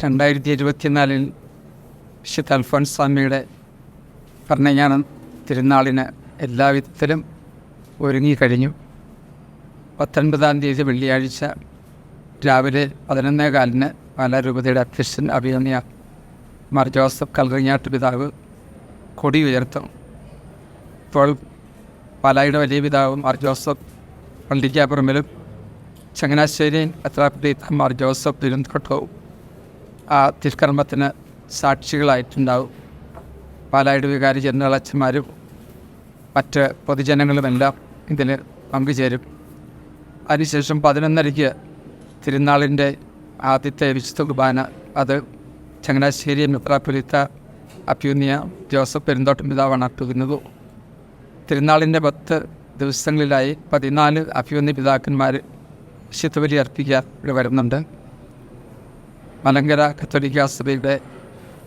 രണ്ടായിരത്തി ഇരുപത്തിനാലിൽ വിശുദ്ധ അൽഫോൻസ് സ്വാമിയുടെ ഭരണജ്ഞാനം തിരുനാളിന് എല്ലാവിധത്തിലും ഒരുങ്ങിക്കഴിഞ്ഞു പത്തൊൻപതാം തീയതി വെള്ളിയാഴ്ച രാവിലെ പതിനൊന്നേ കാലിന് പാലാരൂപതയുടെ അധ്യക്ഷൻ അഭിനന്യ മാർ ജോസഫ് കൽറിഞ്ഞാട്ട് പിതാവ് കൊടി ഉയർത്തും ഇപ്പോൾ പാലായുടെ വലിയ പിതാവ് മാർ ജോസഫ് പള്ളിക്കാപ്പുറമിലും ചങ്ങനാശ്ശേരി പത്രാപ്പള്ളി മാർ ജോസഫ് പെരുന്തോട്ടവും ആ തിരുക്കർമ്മത്തിന് സാക്ഷികളായിട്ടുണ്ടാവും. പാലായുടെ വികാരി ജനറൽ അച്ഛന്മാരും മറ്റ് പൊതുജനങ്ങളുമെല്ലാം ഇതിൽ പങ്കുചേരും. അതിനുശേഷം പതിനൊന്നരയ്ക്ക് തിരുനാളിന്റെ ആദ്യത്തെ വിശുദ്ധ കുർബാന അത് ചങ്ങനാശ്ശേരി മിത്രാപുലിത്ത അപ്യൂന്നിയ ജോസഫ് പെരുന്തോട്ടം പിതാവാണ് അർപ്പിക്കുന്നത് തിരുനാളിന്റെ പത്ത് ദിവസങ്ങളിലായി പതിനാല് അഭ്യുന്ന പിതാക്കന്മാർ വിശുദ്ധബലി അർപ്പിക്കാൻ ഇവിടെ വരുന്നുണ്ട്. മലങ്കര കത്തോലിക്ക സഭയുടെ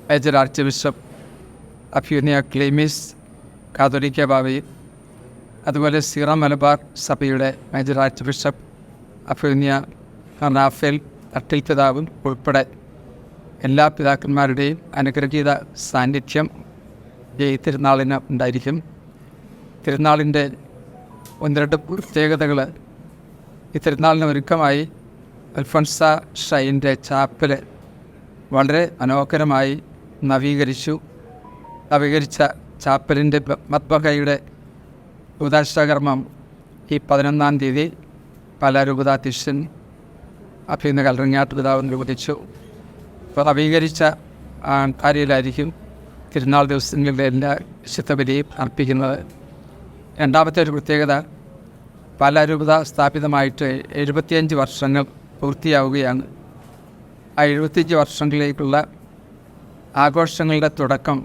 മേജർ ആർച്ച് ബിഷപ്പ് അഫ്യൂനിയ ക്ലീമിസ് കാതോലിക്ക ബാവയും അതുപോലെ സീറ മലബാർ സഭയുടെ മേജർ ആർച്ച് ബിഷപ്പ് അഫ്യൂനിയ റാഫേൽ തട്ടിൽ പിതാവും ഉൾപ്പെടെ എല്ലാ പിതാക്കന്മാരുടെയും അനുഗ്രഹീത സാന്നിധ്യം ഈ തിരുനാളിന് ഉണ്ടായിരിക്കും. തിരുനാളിന്റെ ഒന്ന് രണ്ട് പ്രത്യേകതകൾ ഈ തിരുനാളിന് ഒരുക്കമായി അൽഫോൻസ ഷൈന്റെ ചാപ്പൽ വളരെ മനോഹരമായി നവീകരിച്ചു. നവീകരിച്ച ചാപ്പലിന്റെ മത്ബകയുടെ ഉദാശകർമ്മം ഈ പതിനൊന്നാം തീയതി പല രൂപതാധ്യക്ഷൻ അഭിനന്ദ കലറിങ്ങാട്ട് പിതാവ് നിർവഹിച്ചു. അപ്പോൾ നവീകരിച്ച കാര്യയിലായിരിക്കും തിരുനാൾ ദിവസങ്ങളിലെ എല്ലാ വിശുദ്ധബലിയും അർപ്പിക്കുന്നത്. രണ്ടാമത്തെ ഒരു പ്രത്യേകത പല രൂപത സ്ഥാപിതമായിട്ട് എഴുപത്തിയഞ്ച് വർഷങ്ങൾ പൂർത്തിയാവുകയാണ്. ആ എഴുപത്തിയഞ്ച് വർഷങ്ങളിലേക്കുള്ള ആഘോഷങ്ങളുടെ തുടക്കം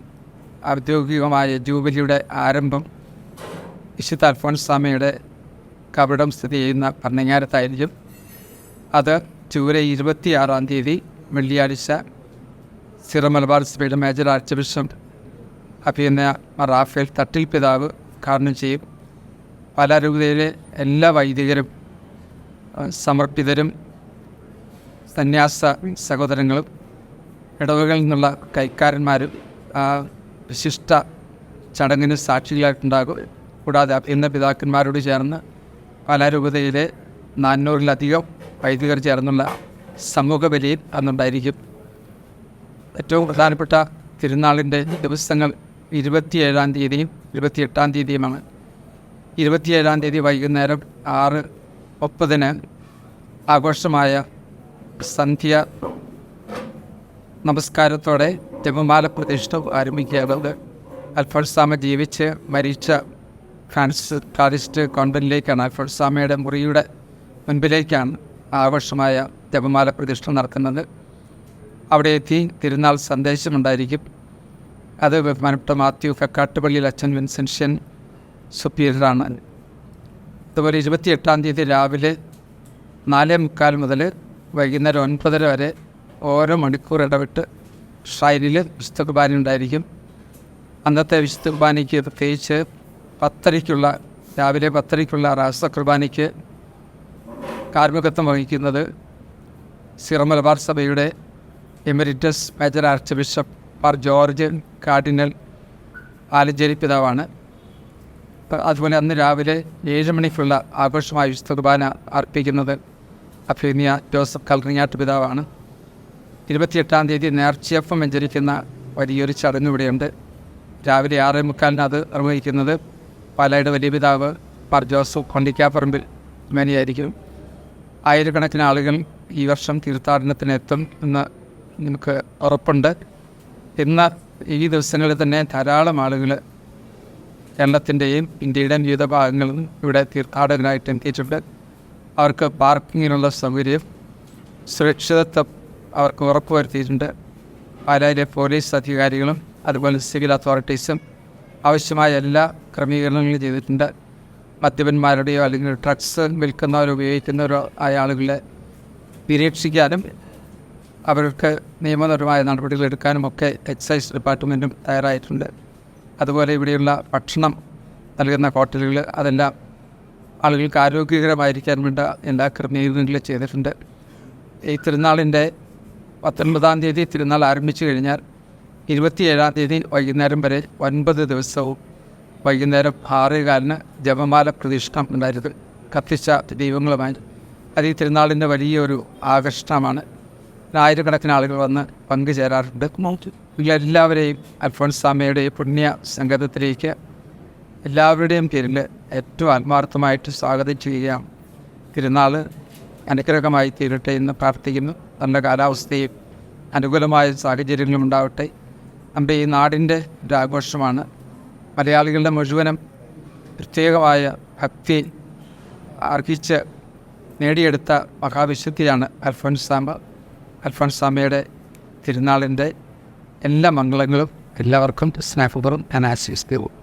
ഔദ്യോഗികമായ ജൂബിലിയുടെ ആരംഭം വിശുദ്ധ അൽഫോൻസ് സ്വാമിയുടെ കപടം സ്ഥിതി ചെയ്യുന്ന ഭരണങ്ങാരത്തായിരിക്കും അത് ജൂലൈ ഇരുപത്തിയാറാം തീയതി വെള്ളിയാഴ്ച സിറ മലബാർ സഭയുടെ മേജർ ആർച്ച് ബിഷപ്പ് അഭിനയ റാഫേൽ തട്ടിൽ പിതാവ് ഉദ്ഘാടനം ചെയ്യും. പല രൂപതയിലെ എല്ലാ വൈദികരും സമർപ്പിതരും സന്യാസ സഹോദരങ്ങളും ഇടവകളിൽ നിന്നുള്ള കൈക്കാരന്മാരും ആ വിശിഷ്ട ചടങ്ങിന് സാക്ഷികളായിട്ടുണ്ടാകും. കൂടാതെ ഇന്ന പിതാക്കന്മാരോട് ചേർന്ന് കലാരൂപതയിലെ നാനൂറിലധികം വൈദികർ ചേർന്നുള്ള സമൂഹ ബലിയിൽ അന്നുണ്ടായിരിക്കും. ഏറ്റവും പ്രധാനപ്പെട്ട തിരുനാളിന്റെ ദിവസങ്ങൾ ഇരുപത്തിയേഴാം തീയതിയും ഇരുപത്തിയെട്ടാം തീയതിയുമാണ്. ഇരുപത്തിയേഴാം തീയതി വൈകുന്നേരം ആറ് മുപ്പതിന് ആഘോഷമായ സന്ധ്യ നമസ്കാരത്തോടെ ജപമാല പ്രതിഷ്ഠ ആരംഭിക്കുകയുള്ളത് അൽഫോൾസാമ ജീവിച്ച് മരിച്ച ഫ്രാൻസിസ് കാരിസ്റ്റ് കോൺവെന്റിലേക്കാണ് അൽഫോൾസാമയുടെ മുറിയുടെ മുൻപിലേക്കാണ് ആഘോഷമായ ജപമാല പ്രതിഷ്ഠ നടക്കുന്നത്. അവിടെ എത്തി തിരുനാൾ സന്ദേശമുണ്ടായിരിക്കും അത് ബഹുമാനപ്പെട്ട മാത്യു ഫെക്കാട്ടുപള്ളിയിൽ അച്ഛൻ വിൻസെൻഷ്യൻ സുപ്പീരിയറാണ്. അതുപോലെ ഇരുപത്തിയെട്ടാം തീയതി രാവിലെ നാലേ മുക്കാൽ മുതൽ വൈകുന്നേരം ഒൻപതര വരെ ഓരോ മണിക്കൂർ ഇടവിട്ട് ഷൈലിൽ വിശുദ്ധ കുർബാന ഉണ്ടായിരിക്കും. അന്നത്തെ വിശുദ്ധ കുർബാനയ്ക്ക് പ്രത്യേകിച്ച് പത്തരയ്ക്കുള്ള രാവിലെ പത്തരയ്ക്കുള്ള റാസ കുർബാനയ്ക്ക് കാർമ്മികത്വം വഹിക്കുന്നത് സിറമലബാർ സഭയുടെ എമിരിറ്റസ് മേജർ ആർച്ച് ബിഷപ്പ് ആർ ജോർജ് കാർഡിനൽ ആലഞ്ചേരി പിതാവാണ്. അതുപോലെ അന്ന് രാവിലെ ഏഴ് മണിക്കുള്ള ആഘോഷമായ വിശുദ്ധ കുർബാന അർപ്പിക്കുന്നത് അഭിനയ ജോസഫ് കൽറിഞ്ഞാട്ട് പിതാവാണ്. ഇരുപത്തിയെട്ടാം തീയതി നേർച്ചയപ്പം വെഞ്ചരിക്കുന്ന വലിയൊരു ചടങ്ങ് ഇവിടെയുണ്ട്. രാവിലെ ആറേ മുക്കാലിന് അത് നിർവഹിക്കുന്നത് പാലയുടെ വലിയ പിതാവ് പാർ ജോസഫ് കൊണ്ടിക്കാപ്പറമ്പിൽ മേനിയായിരിക്കും. ആയിരക്കണക്കിന് ആളുകൾ ഈ വർഷം തീർത്ഥാടനത്തിന് എത്തും എന്ന് നമുക്ക് ഉറപ്പുണ്ട്. ഇന്ന് ഈ ദിവസങ്ങളിൽ തന്നെ ധാരാളം ആളുകൾ കേരളത്തിന്റെയും ഇന്ത്യയുടെയും വിവിധ ഭാഗങ്ങളിൽ ഇവിടെ തീർത്ഥാടകരായിട്ട് എത്തിയിട്ടുണ്ട്. അവർക്ക് പാർക്കിങ്ങിനുള്ള സൗകര്യം സുരക്ഷിതത്വം അവർക്ക് ഉറപ്പുവരുത്തിയിട്ടുണ്ട്. പാലായിലെ പോലീസ് അധികാരികളും അതുപോലെ സിവിൽ അതോറിറ്റീസും ആവശ്യമായ എല്ലാ ക്രമീകരണങ്ങളും ചെയ്തിട്ടുണ്ട്. മദ്യപന്മാരുടെയോ അല്ലെങ്കിൽ ഡ്രഗ്സ് വിൽക്കുന്നവരോ ഉപയോഗിക്കുന്നവരോ ആയ ആളുകളെ നിരീക്ഷിക്കാനും അവർക്ക് നിയമപരമായ നടപടികൾ എടുക്കാനും ഒക്കെ എക്സൈസ് ഡിപ്പാർട്ട്മെന്റും തയ്യാറായിട്ടുണ്ട്. അതുപോലെ ഇവിടെയുള്ള ഭക്ഷണം നൽകുന്ന ഹോട്ടലുകൾ അതെല്ലാം ആളുകൾക്ക് ആരോഗ്യകരമായിരിക്കാൻ വേണ്ട എല്ലാ ക്രമീകരണങ്ങളും ചെയ്തിട്ടുണ്ട്. ഈ തിരുനാളിന്റെ പത്തൊൻപതാം തീയതി തിരുനാൾ ആരംഭിച്ചു കഴിഞ്ഞാൽ ഇരുപത്തിയേഴാം തീയതി വൈകുന്നേരം വരെ ഒൻപത് ദിവസവും വൈകുന്നേരം ആറേകാലിന് ജപമാല പ്രതിഷ്ഠ ഉണ്ടായിരുന്നു. കത്തിച്ച ദൈവങ്ങളുമായി. അത് ഈ തിരുനാളിന്റെ വലിയൊരു ആകർഷണമാണ്. ആയിരക്കണക്കിന് ആളുകൾ വന്ന് പങ്കുചേരാറുണ്ട്. എല്ലാവരെയും അൽഫോൻസാമയുടെ പുണ്യ സംഗതത്തിലേക്ക് എല്ലാവരുടെയും പേരിൽ ഏറ്റവും ആത്മാർത്ഥമായിട്ട് സ്വാഗതം ചെയ്യുകയാണ് തിരുനാൾ അനുഗ്രഹമായി തീരട്ടെ എന്ന് പ്രാർത്ഥിക്കുന്നു. നല്ല കാലാവസ്ഥയും അനുകൂലമായ സാഹചര്യങ്ങളും ഉണ്ടാവട്ടെ. നമ്മുടെ ഈ നാടിന്റെ ഒരാഘോഷമാണ് മലയാളികളുടെ മുഴുവനും പ്രത്യേകമായ ഭക്തി അർഹിച്ച് നേടിയെടുത്ത മഹാവിശുദ്ധിയാണ് അൽഫോൻസാമ അൽഫോൻസാമയുടെ തിരുനാളിന്റെ എല്ലാ മംഗളങ്ങളും എല്ലാവർക്കും സ്നേഹപൂർവം ഞാൻ ആശംസിക്കുന്നു